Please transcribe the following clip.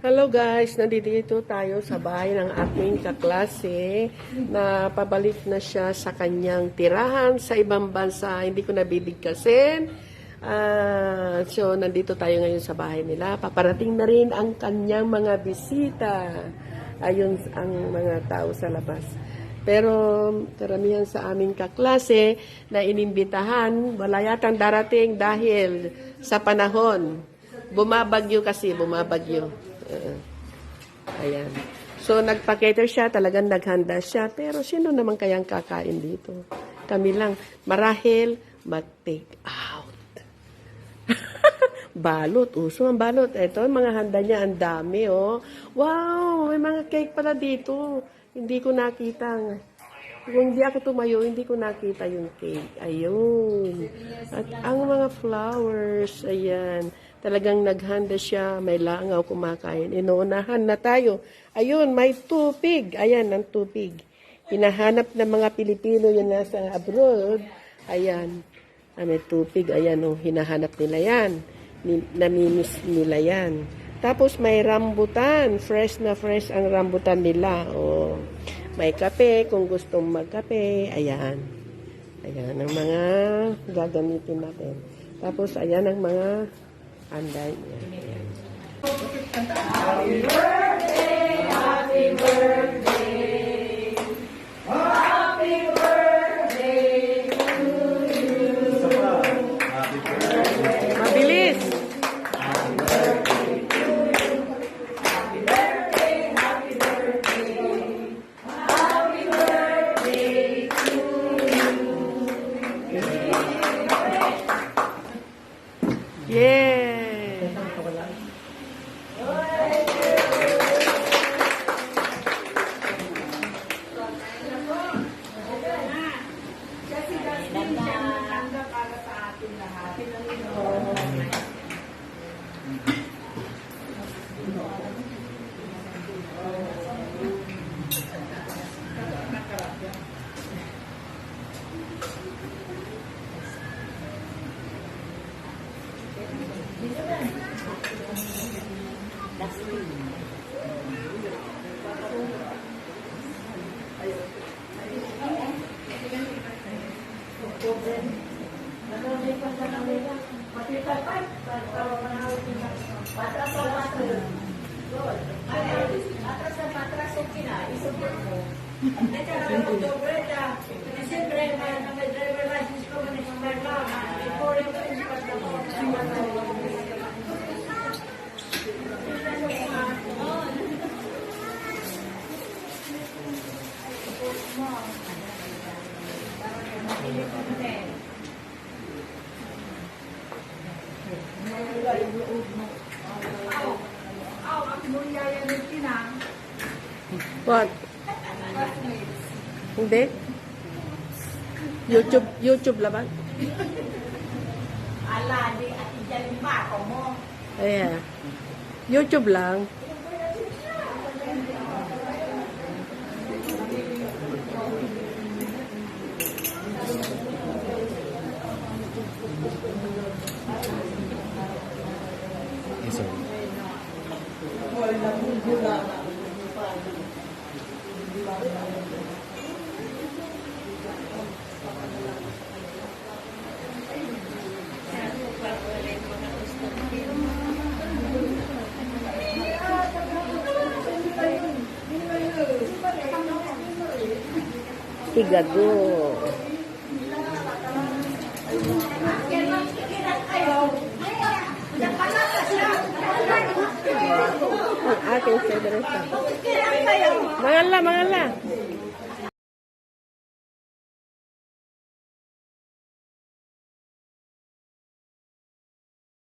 Hello guys, nandito tayo sa bahay ng aking kaklase na pabalik na siya sa kanyang tirahan sa ibang bansa. Hindi ko nabibigkasin. Ah, so, nandito tayo ngayon sa bahay nila. Paparating na rin ang kanyang mga bisita. Ayun ang mga tao sa labas. Pero karamihan sa aming kaklase na inimbitahan, wala yatang darating dahil sa panahon. Bumabagyo kasi, bumabagyo. Ayan. So, nagpa-cater siya, talagang naghanda siya. Pero sino naman kayang kakain dito? Kami lang. Marahil, mag-take out. balot. Uso ang balot. Ito, mga handa niya, ang dami, oh. Wow! May mga cake pala dito. Hindi ko nakita. Kung hindi ako tumayo, hindi ko nakita yung cake. Ayun. At ang mga flowers, ayan. Talagang naghanda siya, may langaw kumakain. Inuunahan na tayo. Ayun, may tupig. Ayan, ang tupig. Hinahanap ng mga Pilipino yung nasa abroad. Ayan. Ah, may tupig. Ayan, oh, hinahanap nila yan. Ni- namimiss nila yan. Tapos may rambutan. Fresh na fresh ang rambutan nila. Oh. May kape kung gustong magkape. Ayan. Ayan ang mga gagamitin natin. Tapos ayan ang mga anday niya. Ayan. Yay! Matras na matras yung kinaiso What? Hindi? YouTube, YouTube laban? Ala, di at iyan pa ako mo. Ayan. YouTube lang. Higago. Mangal na.